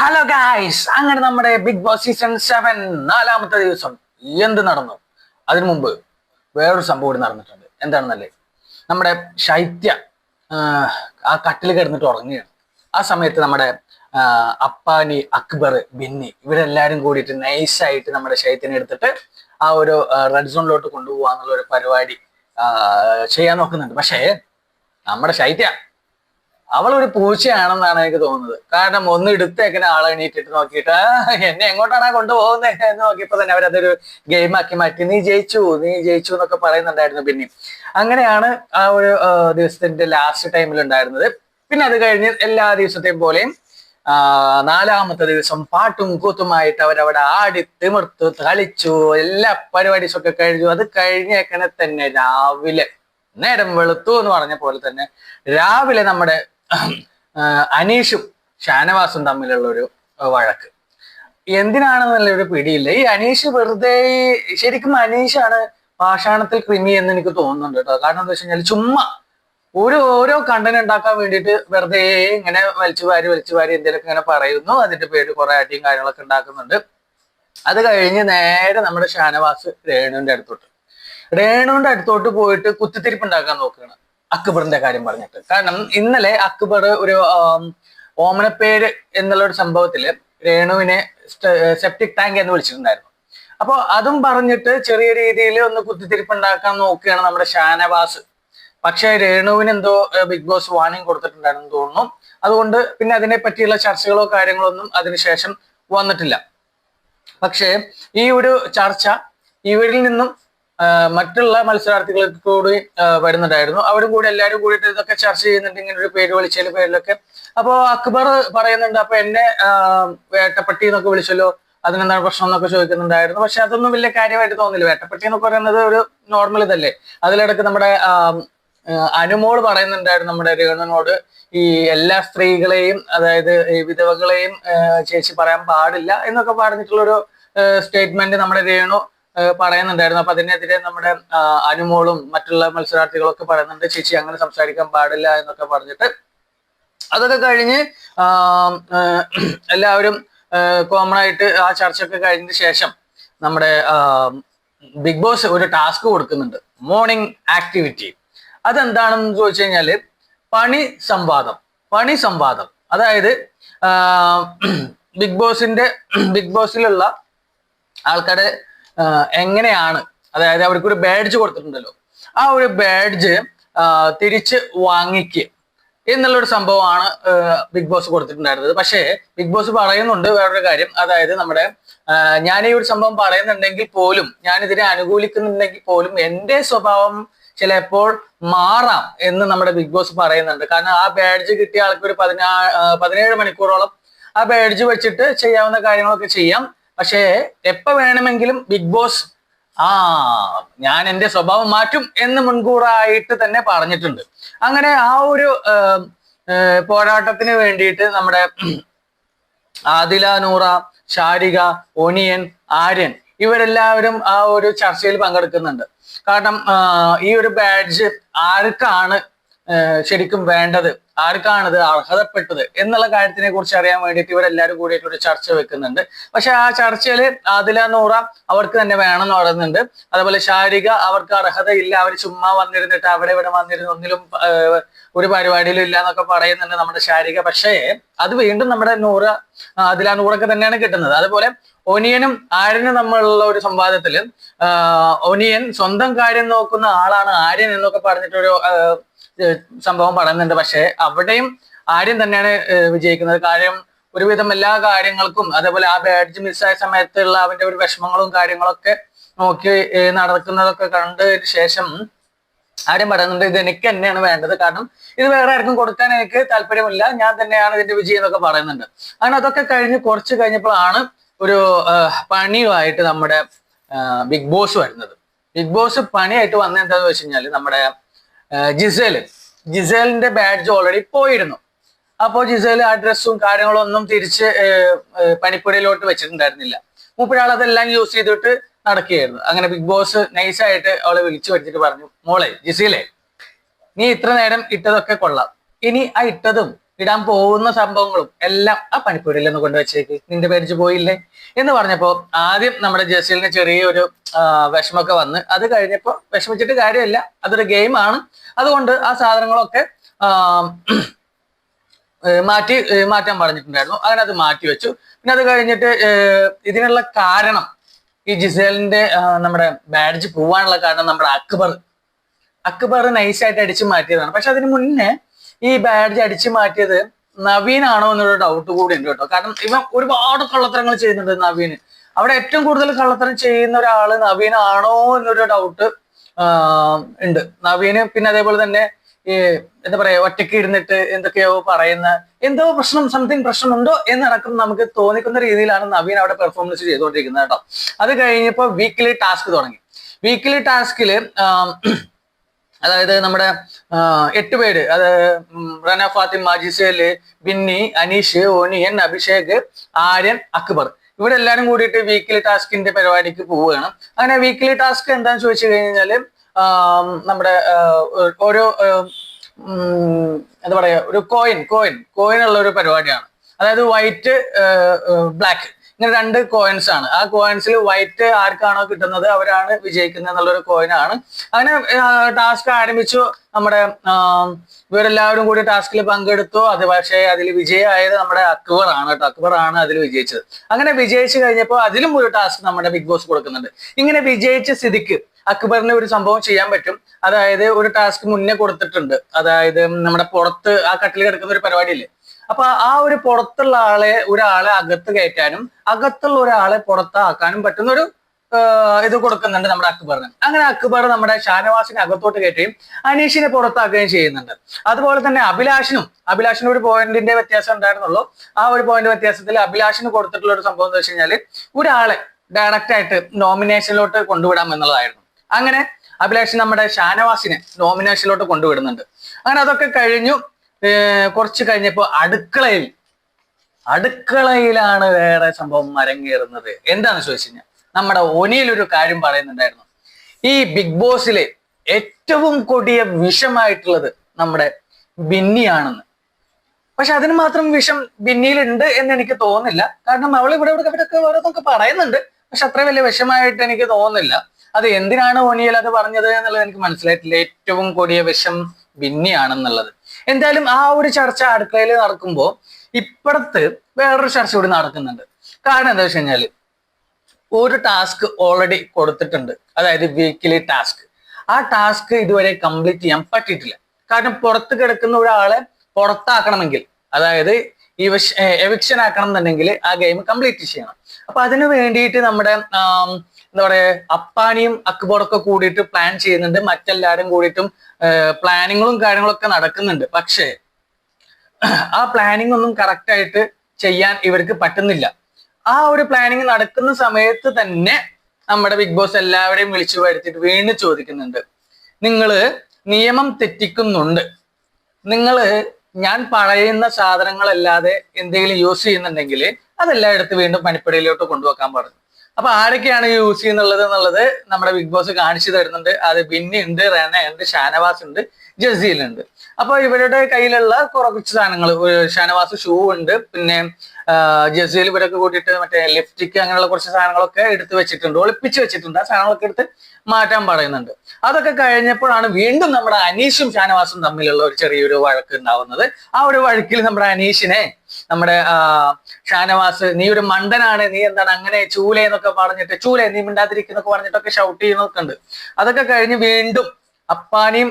Hello guys അങ്ങനെ നമ്മുടെ Bigg boss season seven നാലാമത്തെ ദിവസം എന്ത് നടന്നു? അതിനു മുമ്പ് വേറൊരു സംഭവം കൂടി നടന്നിട്ടുണ്ട്. എന്താണെന്നല്ലേ? നമ്മുടെ ശൈത്യ ആ, ആ കട്ടിൽ കിടന്നിട്ട് ഉറങ്ങുകയാണ്. ആ സമയത്ത് നമ്മുടെ അപ്പാനി അക്ബർ ബിന്നി ഇവരെല്ലാരും കൂടിയിട്ട് നൈസായിട്ട് നമ്മുടെ ശൈത്യനെ എടുത്തിട്ട് ആ ഒരു റെഡ് സോണിലോട്ട് കൊണ്ടുപോകാന്നുള്ള ഒരു പരിപാടി ചെയ്യാൻ നോക്കുന്നുണ്ട്. പക്ഷേ നമ്മുടെ ശൈത്യ അവളൊരു പൂച്ചയാണെന്നാണ് എനിക്ക് തോന്നുന്നത്. കാരണം ഒന്ന് എടുത്തേക്കിനെ ആളെ എണീറ്റിട്ട് നോക്കിയിട്ട് എന്നെ എങ്ങോട്ടാണ് കൊണ്ടുപോകുന്നത് എന്ന് നോക്കിയപ്പോ തന്നെ അവരതൊരു ഗെയിം ആക്കി മാറ്റി. നീ ജയിച്ചു നീ ജയിച്ചു എന്നൊക്കെ പറയുന്നുണ്ടായിരുന്നു പിന്നെ അങ്ങനെയാണ് ആ ഒരു ദിവസത്തിന്റെ ലാസ്റ്റ് ടൈമിൽ ഉണ്ടായിരുന്നത്. പിന്നെ അത് കഴിഞ്ഞ് എല്ലാ ദിവസത്തെയും പോലെയും നാലാമത്തെ ദിവസം പാട്ടും കൂത്തുമായിട്ട് അവരവിടെ ആടി തിമിർത്തു കളിച്ചു എല്ലാ പരിപാടീസ് ഒക്കെ കഴിഞ്ഞു. അത് കഴിഞ്ഞേക്കണെ തന്നെ രാവിലെ നേരം വെളുത്തു എന്ന് പറഞ്ഞ പോലെ തന്നെ രാവിലെ നമ്മുടെ അനീഷും ഷാനവാസും തമ്മിലുള്ള ഒരു വഴക്ക്. എന്തിനാണെന്നുള്ള ഒരു പിടിയില്ല. ഈ അനീഷ് വെറുതെ ശരിക്കും അനീഷാണ് പാഷാണത്തിൽ ക്രിമി എന്ന് എനിക്ക് തോന്നുന്നുണ്ട് കേട്ടോ. കാരണം എന്താ വെച്ച് കഴിഞ്ഞാൽ ചുമ്മാ ഒരു ഓരോ കണ്ടന്റ് ഉണ്ടാക്കാൻ വേണ്ടിയിട്ട് വെറുതെ ഇങ്ങനെ വലിച്ചു വാരി വലിച്ചു വാരി എന്തെങ്കിലുമൊക്കെ ഇങ്ങനെ പറയുന്നു. അതിന്റെ പേര് കുറെ അടിയും കാര്യങ്ങളൊക്കെ ഉണ്ടാക്കുന്നുണ്ട്. അത് കഴിഞ്ഞ് നേരെ നമ്മുടെ ഷാനവാസ് രേണുവിന്റെ അടുത്തോട്ട്. രേണുവിന്റെ അടുത്തോട്ട് പോയിട്ട് കുത്തിത്തിരിപ്പ് ഉണ്ടാക്കാൻ നോക്കുകയാണ്. അക്ബറിന്റെ കാര്യം പറഞ്ഞിട്ട്. കാരണം ഇന്നലെ അക്ബർ ഒരു ഓമനപ്പേര് എന്നുള്ള ഒരു സംഭവത്തിൽ രേണുവിനെ സെപ്റ്റിക് ടാങ്ക് എന്ന് വിളിച്ചിട്ടുണ്ടായിരുന്നു. അപ്പോൾ അതും പറഞ്ഞിട്ട് ചെറിയ രീതിയിൽ ഒന്ന് കുത്തിത്തിരിപ്പുണ്ടാക്കാൻ നോക്കുകയാണ് നമ്മുടെ ഷാനവാസ്. പക്ഷേ രേണുവിന് എന്തോ ബിഗ് ബോസ് വാണിംഗ് കൊടുത്തിട്ടുണ്ടായിരുന്നു തോന്നുന്നു. അതുകൊണ്ട് പിന്നെ അതിനെ പറ്റിയുള്ള ചർച്ചകളോ കാര്യങ്ങളോ ഒന്നും അതിനുശേഷം വന്നിട്ടില്ല. പക്ഷേ ഈ ഒരു ചർച്ച ഇവരിൽ നിന്നും മറ്റുള്ള മത്സരാർത്ഥികൾക്ക് കൂടി വരുന്നുണ്ടായിരുന്നു. അവരും കൂടി എല്ലാവരും കൂടിയിട്ട് ഇതൊക്കെ ചർച്ച ചെയ്യുന്നുണ്ട് ഇങ്ങനെ ഒരു പേര് വിളിച്ചതിന്റെ പേരിലൊക്കെ. അപ്പോ അക്ബർ പറയുന്നുണ്ട് അപ്പൊ എന്നെ വേട്ടപ്പെട്ടി എന്നൊക്കെ വിളിച്ചല്ലോ അതിനെന്താണ് പ്രശ്നം എന്നൊക്കെ ചോദിക്കുന്നുണ്ടായിരുന്നു. പക്ഷെ അതൊന്നും വലിയ കാര്യമായിട്ട് തോന്നില്ല. വേട്ടപ്പട്ടി എന്നൊക്കെ പറയുന്നത് ഒരു നോർമൽ ഇതല്ലേ. അതിലിടക്ക് നമ്മുടെ അനുമോൾ പറയുന്നുണ്ടായിരുന്നു നമ്മുടെ രേണുവിനോട് ഈ എല്ലാ സ്ത്രീകളെയും അതായത് വിധവകളെയും ചേച്ചി പറയാൻ പാടില്ല എന്നൊക്കെ പറഞ്ഞിട്ടുള്ളൊരു സ്റ്റേറ്റ്മെന്റ് നമ്മുടെ രേണു പറയുന്നുണ്ടായിരുന്നു. അപ്പൊ അതിനെതിരെ നമ്മുടെ അനുമോളും മറ്റുള്ള മത്സരാർത്ഥികളൊക്കെ പറയുന്നുണ്ട് ചേച്ചി അങ്ങനെ സംസാരിക്കാൻ പാടില്ല എന്നൊക്കെ പറഞ്ഞിട്ട്. അതൊക്കെ കഴിഞ്ഞ് എല്ലാവരും കോമൺ ആയിട്ട് ആ ചർച്ചയൊക്കെ കഴിഞ്ഞ ശേഷം നമ്മുടെ ബിഗ് ബോസ് ഒരു ടാസ്ക് കൊടുക്കുന്നുണ്ട്. മോർണിംഗ് ആക്ടിവിറ്റി അതെന്താണെന്ന് ചോദിച്ചു കഴിഞ്ഞാൽ പണി സംവാദം പണി സംവാദം. അതായത് ബിഗ് ബോസിന്റെ ബിഗ് ബോസിലുള്ള ആൾക്കാരെ എങ്ങനെയാണ്? അതായത് അവർക്കൊരു ബാഡ്ജ് കൊടുത്തിട്ടുണ്ടല്ലോ. ആ ഒരു ബാഡ്ജ് തിരിച്ച് വാങ്ങിക്കുക എന്നുള്ളൊരു സംഭവമാണ് ആ, ബിഗ് ബോസ് കൊടുത്തിട്ടുണ്ടായിരുന്നത്. പക്ഷേ ബിഗ് ബോസ് പറയുന്നുണ്ട് വേറൊരു കാര്യം. അതായത് നമ്മുടെ ഞാൻ ഈ ഒരു സംഭവം പറയുന്നുണ്ടെങ്കിൽ പോലും ഞാൻ ഇതിനെ അനുകൂലിക്കുന്നുണ്ടെങ്കിൽ പോലും എന്റെ സ്വഭാവം ചിലപ്പോൾ മാറാം എന്ന് നമ്മുടെ ബിഗ് ബോസ് പറയുന്നുണ്ട്. കാരണം ആ ബാഡ്ജ് കിട്ടിയ ആൾക്ക് ഒരു പതിനാ പതിനേഴ് മണിക്കൂറോളം ആ ബാഡ്ജ് വെച്ചിട്ട് ചെയ്യാവുന്ന കാര്യങ്ങളൊക്കെ ചെയ്യാം. പക്ഷേ എപ്പോ വേണമെങ്കിലും ബിഗ് ബോസ് ആ ഞാൻ എന്റെ സ്വഭാവം മാറ്റും എന്ന് മുൻകൂറായിട്ട് തന്നെ പറഞ്ഞിട്ടുണ്ട്. അങ്ങനെ ആ ഒരു പോരാട്ടത്തിന് വേണ്ടിയിട്ട് നമ്മുടെ ആദില നൂറ ഷാരിക ഒനിയൻ ആര്യൻ ഇവരെല്ലാവരും ആ ഒരു ചർച്ചയിൽ പങ്കെടുക്കുന്നുണ്ട്. കാരണം ഈ ഒരു ബാഡ്ജ് ആർക്കാണ് ശരിക്കും വേണ്ടത്? ആർക്കാണിത് അർഹതപ്പെട്ടത് എന്നുള്ള കാര്യത്തിനെ കുറിച്ച് അറിയാൻ വേണ്ടിയിട്ട് ഇവരെല്ലാവരും കൂടിയിട്ട് ഒരു ചർച്ച വെക്കുന്നുണ്ട്. പക്ഷെ ആ ചർച്ചയിൽ ആദില നൂറ അവർക്ക് തന്നെ വേണമെന്ന് പറയുന്നുണ്ട്. അതുപോലെ ഷാരിക അവർക്ക് അർഹതയില്ല. അവർ ചുമ്മാ വന്നിരുന്നിട്ട് അവിടെ ഇവിടെ വന്നിരുന്ന് ഒന്നിലും ഒരു പരിപാടിയിലും ഇല്ല എന്നൊക്കെ പറയുന്നുണ്ട് നമ്മുടെ ശാരിക. പക്ഷേ അത് വീണ്ടും നമ്മുടെ നൂറ ആദില അതിലാ നൂറൊക്കെ തന്നെയാണ് കിട്ടുന്നത്. അതുപോലെ ഒനിയനും ആര്യനും തമ്മിലുള്ള ഒരു സംവാദത്തിൽ ഒനിയൻ സ്വന്തം കാര്യം നോക്കുന്ന ആളാണ് ആര്യൻ എന്നൊക്കെ പറഞ്ഞിട്ടൊരു സംഭവം പറയുന്നുണ്ട്. പക്ഷേ അവിടെയും ആര്യം തന്നെയാണ് വിജയിക്കുന്നത്. കാര്യം ഒരുവിധം എല്ലാ കാര്യങ്ങൾക്കും അതേപോലെ ആ ബാഡ്ജ് മിസ്സായ സമയത്തുള്ള അവന്റെ ഒരു വിഷമങ്ങളും കാര്യങ്ങളൊക്കെ നോക്കി നടക്കുന്നതൊക്കെ കണ്ടതിന് ശേഷം ആരും പറയുന്നുണ്ട് ഇത് എനിക്ക് തന്നെയാണ് വേണ്ടത്. കാരണം ഇത് വേറെ ആർക്കും കൊടുക്കാൻ എനിക്ക് താല്പര്യമില്ല. ഞാൻ തന്നെയാണ് ഇതിന്റെ വിജയം എന്നൊക്കെ പറയുന്നുണ്ട്. അങ്ങനെ അതൊക്കെ കഴിഞ്ഞ് കുറച്ച് കഴിഞ്ഞപ്പോഴാണ് ഒരു പണിയുമായിട്ട് നമ്മുടെ ബിഗ് ബോസ് വരുന്നത്. ബിഗ് ബോസ് പണിയായിട്ട് വന്നത് എന്താന്ന് വെച്ച് കഴിഞ്ഞാൽ നമ്മുടെ ജിസേൽ. ജിസേലിന്റെ ബാഡ്ജ് ഓൾറെഡി പോയിരുന്നു. അപ്പോൾ ജിസേൽ ആ ഡ്രസ്സും കാര്യങ്ങളും ഒന്നും തിരിച്ച് പനിപ്പുരയിലോട്ട് വെച്ചിട്ടുണ്ടായിരുന്നില്ല. മൂപ്പരാൾ അതെല്ലാം യൂസ് ചെയ്തിട്ട് നടക്കുകയായിരുന്നു. അങ്ങനെ ബിഗ് ബോസ് നൈസായിട്ട് അവളെ വിളിച്ചു വെച്ചിട്ട് പറഞ്ഞു മോളെ ജിസീലെ നീ ഇത്ര നേരം ഇട്ടതൊക്കെ കൊള്ളാം. ഇനി ആ ഇട്ടതും ഇടാൻ പോകുന്ന സംഭവങ്ങളും എല്ലാം ആ പണിപ്പൂരിൽ നിന്ന് കൊണ്ടുവച്ചേക്ക്. നിന്റെ പേരിച്ച് പോയില്ലേ? എന്ന് പറഞ്ഞപ്പോ ആദ്യം നമ്മുടെ ജസീലിന് ചെറിയൊരു വിഷമൊക്കെ വന്ന്. അത് കഴിഞ്ഞപ്പോ വിഷമിച്ചിട്ട് കാര്യമില്ല. അതൊരു ഗെയിമാണ് അതുകൊണ്ട് ആ സാധനങ്ങളൊക്കെ മാറ്റി മാറ്റാൻ പറഞ്ഞിട്ടുണ്ടായിരുന്നു. അങ്ങനെ അത് മാറ്റി വെച്ചു. പിന്നെ അത് കഴിഞ്ഞിട്ട് ഇതിനുള്ള കാരണം ഈ ജിസേലിന്റെ നമ്മുടെ ബാഡ്ജ് പോവാനുള്ള കാരണം നമ്മുടെ അക്ബർ. അക്ബർ നൈസായിട്ട് അടിച്ചു മാറ്റിയതാണ്. പക്ഷെ അതിന് മുന്നേ ഈ ബാഡ്ജ് അടിച്ചു മാറ്റിയത് നവീനാണോ എന്നൊരു ഡൗട്ട് കൂടി ഉണ്ട് കേട്ടോ. കാരണം ഇവൻ ഒരുപാട് കള്ളത്തരങ്ങൾ ചെയ്യുന്നുണ്ട് നവീന്. അവിടെ ഏറ്റവും കൂടുതൽ കള്ളത്തരം ചെയ്യുന്ന ഒരാൾ നവീനാണോ എന്നൊരു ഡൗട്ട് ഉണ്ട്. നവീന് പിന്നെ അതേപോലെ തന്നെ ഈ എന്താ പറയാ ഒറ്റയ്ക്ക് ഇരുന്നിട്ട് എന്തൊക്കെയോ പറയുന്ന എന്തോ പ്രശ്നം സംതിങ് പ്രശ്നമുണ്ടോ എന്നടക്കം നമുക്ക് തോന്നിക്കുന്ന രീതിയിലാണ് നവീൻ അവിടെ പെർഫോമൻസ് ചെയ്തുകൊണ്ടിരിക്കുന്നത് കേട്ടോ. അത് കഴിഞ്ഞപ്പോ വീക്കിലി ടാസ്ക് തുടങ്ങി. വീക്കിലി ടാസ്കിൽ അതായത് നമ്മുടെ എട്ട് പേര് അത് റന ഫാത്തിമ ജിസേൽ ബിന്നി അനീഷ് ഒനിയൻ അഭിഷേക് ആര്യൻ അക്ബർ. ഇവിടെ എല്ലാവരും കൂടിയിട്ട് വീക്കിലി ടാസ്കിന്റെ പരിപാടിക്ക് പോവുകയാണ്. അങ്ങനെ വീക്കിലി ടാസ്ക് എന്താന്ന് ചോദിച്ചു കഴിഞ്ഞാൽ നമ്മുടെ ഓരോ എന്താ പറയാ ഒരു കോയിൻ കോയിൻ കോയിൻ ഉള്ള ഒരു പരിപാടിയാണ്. അതായത് വൈറ്റ് ബ്ലാക്ക് ഇങ്ങനെ രണ്ട് കോയിൻസ് ആണ്. ആ കോയിൻസിൽ വൈറ്റ് ആർക്കാണോ കിട്ടുന്നത് അവരാണ് വിജയിക്കുന്നത് എന്നുള്ളൊരു കോയിൻ ആണ്. അങ്ങനെ ടാസ്ക് ആരംഭിച്ചു. നമ്മുടെ ഇവരെല്ലാവരും കൂടി ടാസ്കിൽ പങ്കെടുത്തു. അത് പക്ഷേ അതിൽ വിജയമായത് നമ്മുടെ അക്ബർ ആണ് കേട്ടോ. അക്ബർ ആണ് അതിൽ വിജയിച്ചത്. അങ്ങനെ വിജയിച്ചു കഴിഞ്ഞപ്പോൾ അതിലും ഒരു ടാസ്ക് നമ്മുടെ ബിഗ് ബോസ് കൊടുക്കുന്നുണ്ട്. ഇങ്ങനെ വിജയിച്ച സ്ഥിതിക്ക് അക്ബറിന് ഒരു സംഭവം ചെയ്യാൻ പറ്റും. അതായത് ഒരു ടാസ്ക് മുന്നേ കൊടുത്തിട്ടുണ്ട്. അതായത് നമ്മുടെ പുറത്ത് ആ കട്ടിൽ കിടക്കുന്ന ഒരു പരിപാടിയില്ലേ? അപ്പൊ ആ ഒരു പുറത്തുള്ള ആളെ ഒരാളെ അകത്ത് കയറ്റാനും അകത്തുള്ള ഒരാളെ പുറത്താക്കാനും പറ്റുന്ന ഒരു ഇത് കൊടുക്കുന്നുണ്ട് നമ്മുടെ അക്ബറിന്. അങ്ങനെ അക്ബർ നമ്മുടെ ഷാനവാസിനെ അകത്തോട്ട് കയറ്റുകയും അനീഷിനെ പുറത്താക്കുകയും ചെയ്യുന്നുണ്ട്. അതുപോലെ തന്നെ അഭിലാഷിനും അഭിലാഷിന് ഒരു പോയിന്റിന്റെ വ്യത്യാസം ഉണ്ടായിരുന്നുള്ളൂ. ആ ഒരു പോയിന്റ് വ്യത്യാസത്തിൽ അഭിലാഷിന് കൊടുത്തിട്ടുള്ള ഒരു സംഭവം എന്ന് വെച്ച് കഴിഞ്ഞാൽ ഒരാളെ ഡയറക്റ്റ് ആയിട്ട് നോമിനേഷനിലോട്ട് കൊണ്ടുവിടാം എന്നുള്ളതായിരുന്നു. അങ്ങനെ അഭിലാഷ് നമ്മുടെ ഷാനവാസിനെ നോമിനേഷനിലോട്ട് കൊണ്ടുവിടുന്നുണ്ട്. അങ്ങനെ അതൊക്കെ കഴിഞ്ഞു. കുറച്ച് കഴിഞ്ഞപ്പോ അടുക്കളയിൽ അടുക്കളയിലാണ് വേറെ സംഭവം അരങ്ങേറുന്നത്. എന്താണ് ചോദിച്ചു കഴിഞ്ഞാൽ നമ്മുടെ ഒനിയിൽ ഒരു കാര്യം പറയുന്നുണ്ടായിരുന്നു. ഈ ബിഗ് ബോസിലെ ഏറ്റവും കൊടിയ വിഷമായിട്ടുള്ളത് നമ്മുടെ ബിന്നിയാണെന്ന്. പക്ഷെ അതിന് മാത്രം വിഷം ബിന്നിയിലുണ്ട് എന്ന് എനിക്ക് തോന്നുന്നില്ല. കാരണം അവൾ ഇവിടെ ഇവിടെ ഇവിടെയൊക്കെ ഓരോന്നൊക്കെ പറയുന്നുണ്ട്. പക്ഷെ അത്ര വലിയ വിഷമായിട്ട് എനിക്ക് തോന്നുന്നില്ല. അത് എന്തിനാണ് ഒനിയൽ അത് പറഞ്ഞത് എന്നുള്ളത് എനിക്ക് മനസ്സിലായിട്ടില്ല. ഏറ്റവും കൊടിയ വിഷം ബിന്നിയാണെന്നുള്ളത്. എന്തായാലും ആ ഒരു ചർച്ച അടുക്കളയിൽ നടക്കുമ്പോൾ ഇപ്പുറത്ത് വേറൊരു ചർച്ച കൂടി നടക്കുന്നുണ്ട്. കാരണം എന്താ വെച്ച് കഴിഞ്ഞാൽ ഒരു ടാസ്ക് ഓൾറെഡി കൊടുത്തിട്ടുണ്ട്. അതായത് വീക്കിലി ടാസ്ക് ആ ടാസ്ക് ഇതുവരെ കംപ്ലീറ്റ് ചെയ്യാൻ പറ്റിയിട്ടില്ല. കാരണം പുറത്ത് കിടക്കുന്ന ഒരാളെ പുറത്താക്കണമെങ്കിൽ അതായത് എവിക്ഷൻ ആക്കണം എന്നുണ്ടെങ്കിൽ ആ ഗെയിം കംപ്ലീറ്റ് ചെയ്യണം. അപ്പൊ അതിനു വേണ്ടിയിട്ട് നമ്മുടെ എന്താ പറയാ അപ്പാനിയും അക്ബറൊക്കെ കൂടിയിട്ട് പ്ലാൻ ചെയ്യുന്നുണ്ട്. മറ്റെല്ലാരും കൂടിയിട്ടും പ്ലാനിങ്ങും കാര്യങ്ങളൊക്കെ നടക്കുന്നുണ്ട്. പക്ഷേ ആ പ്ലാനിങ് ഒന്നും കറക്റ്റ് ആയിട്ട് ചെയ്യാൻ ഇവർക്ക് പറ്റുന്നില്ല. ആ ഒരു പ്ലാനിങ് നടക്കുന്ന സമയത്ത് തന്നെ നമ്മുടെ ബിഗ് ബോസ് എല്ലാവരെയും വിളിച്ചു വരുത്തിയിട്ട് വീണ്ടും ചോദിക്കുന്നുണ്ട്. നിങ്ങൾ നിയമം തെറ്റിക്കുന്നുണ്ട്. നിങ്ങൾ ഞാൻ പറയുന്ന സാധനങ്ങളല്ലാതെ എന്തെങ്കിലും യൂസ് ചെയ്യുന്നുണ്ടെങ്കിൽ അതെല്ലാം എടുത്ത് വീണ്ടും പണിപ്പടിയിലോട്ട് കൊണ്ടുവെക്കാൻ പറഞ്ഞു. അപ്പൊ ആരൊക്കെയാണ് യൂസ് ചെയ്യുന്നുള്ളത് എന്നുള്ളത് നമ്മുടെ ബിഗ് ബോസ് കാണിച്ചു തരുന്നുണ്ട്. അത് ബിന്നി ഉണ്ട് റെന ഉണ്ട് ഷാനവാസ് ഉണ്ട് ജസീൽ ഉണ്ട്. അപ്പൊ ഇവരുടെ കയ്യിലുള്ള കുറച്ച് സാധനങ്ങൾ ഷാനവാസ് ഷൂ ഉണ്ട് പിന്നെ ജസീൽ ഇവരൊക്കെ കൂട്ടിയിട്ട് മറ്റേ ലിപ്സ്റ്റിക് അങ്ങനെയുള്ള കുറച്ച് സാധനങ്ങളൊക്കെ എടുത്ത് വെച്ചിട്ടുണ്ട് ഒളിപ്പിച്ച് വെച്ചിട്ടുണ്ട്. ആ സാധനങ്ങളൊക്കെ എടുത്ത് മാറ്റാൻ പറയുന്നുണ്ട്. അതൊക്കെ കഴിഞ്ഞപ്പോഴാണ് വീണ്ടും നമ്മുടെ അനീഷും ഷാനവാസും തമ്മിലുള്ള ഒരു ചെറിയൊരു വഴക്ക് ഉണ്ടാവുന്നത്. ആ ഒരു വഴക്കിൽ നമ്മുടെ അനീഷിനെ നമ്മുടെ ഷാനവാസ് നീ ഒരു മണ്ടനാണ് നീ എന്താണ് അങ്ങനെ ചൂല എന്നൊക്കെ പറഞ്ഞിട്ട് ചൂല നീ മിണ്ടാതിരിക്കുന്നൊക്കെ പറഞ്ഞിട്ടൊക്കെ ഷൗട്ട് ചെയ്യുന്നൊക്കെ ഉണ്ട് അതൊക്കെ കഴിഞ്ഞ് വീണ്ടും അപ്പാനിയും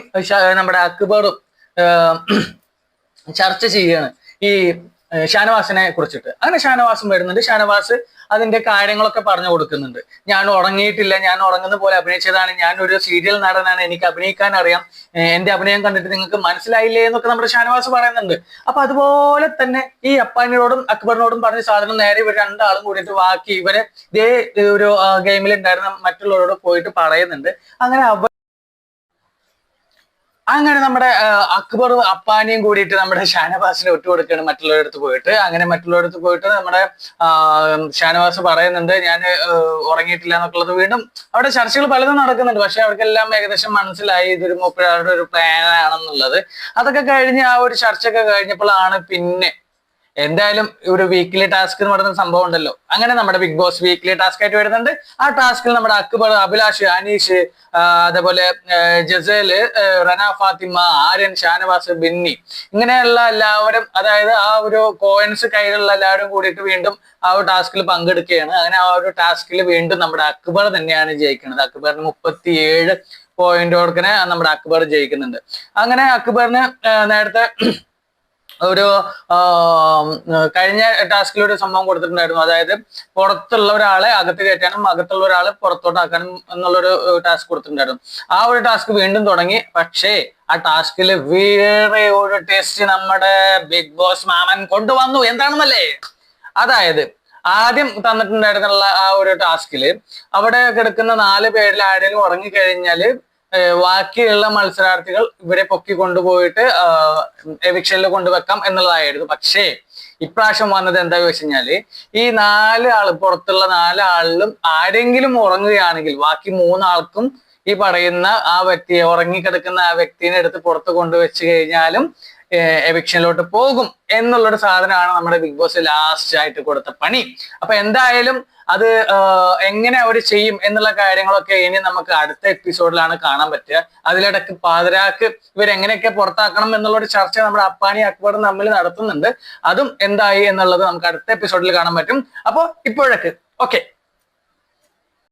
നമ്മുടെ അക്ബറും ചർച്ച ചെയ്യാണ് ഈ ഷാനവാസിനെ കുറിച്ചിട്ട്. അങ്ങനെ ഷാനവാസും വരുന്നുണ്ട്. ഷാനവാസ് അതിന്റെ കാര്യങ്ങളൊക്കെ പറഞ്ഞു കൊടുക്കുന്നുണ്ട്. ഞാൻ ഉറങ്ങിയിട്ടില്ല ഞാൻ ഉറങ്ങുന്ന പോലെ അഭിനയിച്ചതാണ്. ഞാൻ ഒരു സീരിയൽ നടനാണ് എനിക്ക് അഭിനയിക്കാൻ അറിയാം. എന്റെ അഭിനയം കണ്ടിട്ട് നിങ്ങൾക്ക് മനസ്സിലായില്ലേ എന്നൊക്കെ നമ്മുടെ ഷാനവാസ് പറയുന്നുണ്ട്. അപ്പൊ അതുപോലെ തന്നെ ഈ അപ്പാനിയോടും അക്ബറിനോടും പറഞ്ഞ സാധനം നേരെ ഇവർ രണ്ടാളും കൂടിയിട്ട് ബാക്കി ഇവരെ ഇതേ ഒരു ഗെയിമിൽ ഉണ്ടായിരുന്ന മറ്റുള്ളവരോട് പോയിട്ട് പറയുന്നുണ്ട്. അങ്ങനെ അങ്ങനെ നമ്മുടെ അക്ബറും അപ്പാനിയും കൂടിയിട്ട് നമ്മുടെ ഷാനവാസിനെ ഒറ്റ കൊടുക്കുകയാണ് മറ്റുള്ളവരുടെ അടുത്ത് പോയിട്ട്. അങ്ങനെ മറ്റുള്ളവരടുത്ത് പോയിട്ട് നമ്മുടെ ഷാനവാസ് പറയുന്നുണ്ട് ഞാൻ ഉറങ്ങിയിട്ടില്ല എന്നൊക്കെയുള്ളത് വീണ്ടും അവിടെ ചർച്ചകൾ പലതും നടക്കുന്നുണ്ട്. പക്ഷെ അവർക്കെല്ലാം ഏകദേശം മനസ്സിലായി ഇതൊരു മൂപ്പരുടെ ഒരു പ്ലാൻ ആണെന്നുള്ളത്. അതൊക്കെ കഴിഞ്ഞ് ആ ഒരു ചർച്ചയൊക്കെ കഴിഞ്ഞപ്പോഴാണ് പിന്നെ എന്തായാലും ഒരു വീക്ക്ലി ടാസ്ക് എന്ന് പറയുന്ന സംഭവം ഉണ്ടല്ലോ. അങ്ങനെ നമ്മുടെ ബിഗ് ബോസ് വീക്ക്ലി ടാസ്ക് ആയിട്ട് വരുന്നുണ്ട്. ആ ടാസ്കിൽ നമ്മുടെ അക്ബർ അഭിലാഷ് അനീഷ് അതേപോലെ ജസേൽ റന ഫാത്തിമ ആര്യൻ ഷാനവാസ് ബിന്നി ഇങ്ങനെയുള്ള എല്ലാവരും അതായത് ആ ഒരു കോയിൻസ് കയ്യിലുള്ള എല്ലാവരും കൂടിയിട്ട് വീണ്ടും ആ ഒരു ടാസ്കിൽ പങ്കെടുക്കുകയാണ്. അങ്ങനെ ആ ഒരു ടാസ്കിൽ വീണ്ടും നമ്മുടെ അക്ബർ തന്നെയാണ് ജയിക്കുന്നത്. അക്ബറിന് മുപ്പത്തിയേഴ് പോയിന്റോടക്കിനെ നമ്മുടെ അക്ബർ ജയിക്കുന്നുണ്ട്. അങ്ങനെ അക്ബറിന് നേരത്തെ ഒരു കഴിഞ്ഞ ടാസ്കിൽ ഒരു സംഭവം കൊടുത്തിട്ടുണ്ടായിരുന്നു. അതായത് പുറത്തുള്ള ഒരാളെ അകത്ത് കയറ്റാനും അകത്തുള്ള ഒരാളെ പുറത്തോട്ടാക്കാനും എന്നുള്ളൊരു ടാസ്ക് കൊടുത്തിട്ടുണ്ടായിരുന്നു. ആ ഒരു ടാസ്ക് വീണ്ടും തുടങ്ങി. പക്ഷേ ആ ടാസ്കിൽ വേറെ ഒരു ടെസ്റ്റ് നമ്മുടെ ബിഗ് ബോസ് മാമൻ കൊണ്ടുവന്നു. എന്താണെന്നല്ലേ? അതായത് ആദ്യം തന്നിട്ടുണ്ടായിരുന്നുള്ള ആ ഒരു ടാസ്കിൽ അവിടെ കിടക്കുന്ന നാല് പേരിൽ ആരെങ്കിലും ഉറങ്ങിക്കഴിഞ്ഞാൽ ബാക്കിയുള്ള മത്സരാർത്ഥികൾ ഇവരെ പൊക്കി കൊണ്ടുപോയിട്ട് എവിക്ഷനിൽ കൊണ്ടുവെക്കാം എന്നുള്ളതായിരുന്നു. പക്ഷേ ഇപ്രാവശ്യം വന്നത് എന്താ വെച്ച് കഴിഞ്ഞാൽ ഈ നാല് ആൾ പുറത്തുള്ള നാല് ആളിലും ആരെങ്കിലും ഉറങ്ങുകയാണെങ്കിൽ ബാക്കി മൂന്നാൾക്കും ഈ പറയുന്ന ആ വ്യക്തിയെ ഉറങ്ങിക്കിടക്കുന്ന ആ വ്യക്തിനെ എടുത്ത് പുറത്ത് കൊണ്ടുവച്ച് കഴിഞ്ഞാലും എവിക്ഷനിലോട്ട് പോകും എന്നുള്ളൊരു സാധനമാണ് നമ്മുടെ ബിഗ് ബോസ് ലാസ്റ്റ് ആയിട്ട് കൊടുത്ത പണി. അപ്പൊ എന്തായാലും അത് എങ്ങനെ അവർ ചെയ്യും എന്നുള്ള കാര്യങ്ങളൊക്കെ ഇനി നമുക്ക് അടുത്ത എപ്പിസോഡിലാണ് കാണാൻ പറ്റുക. അതിലിടക്ക് പാതിരാക്ക് ഇവരെങ്ങനെയൊക്കെ പുറത്താക്കണം എന്നുള്ള ഒരു ചർച്ച നമ്മുടെ അപ്പാനി അക്ബറും തമ്മിൽ നടത്തുന്നുണ്ട്. അതും എന്തായി എന്നുള്ളത് നമുക്ക് അടുത്ത എപ്പിസോഡിൽ കാണാൻ പറ്റും. അപ്പോൾ ഇപ്പോഴൊക്കെ ഓക്കെ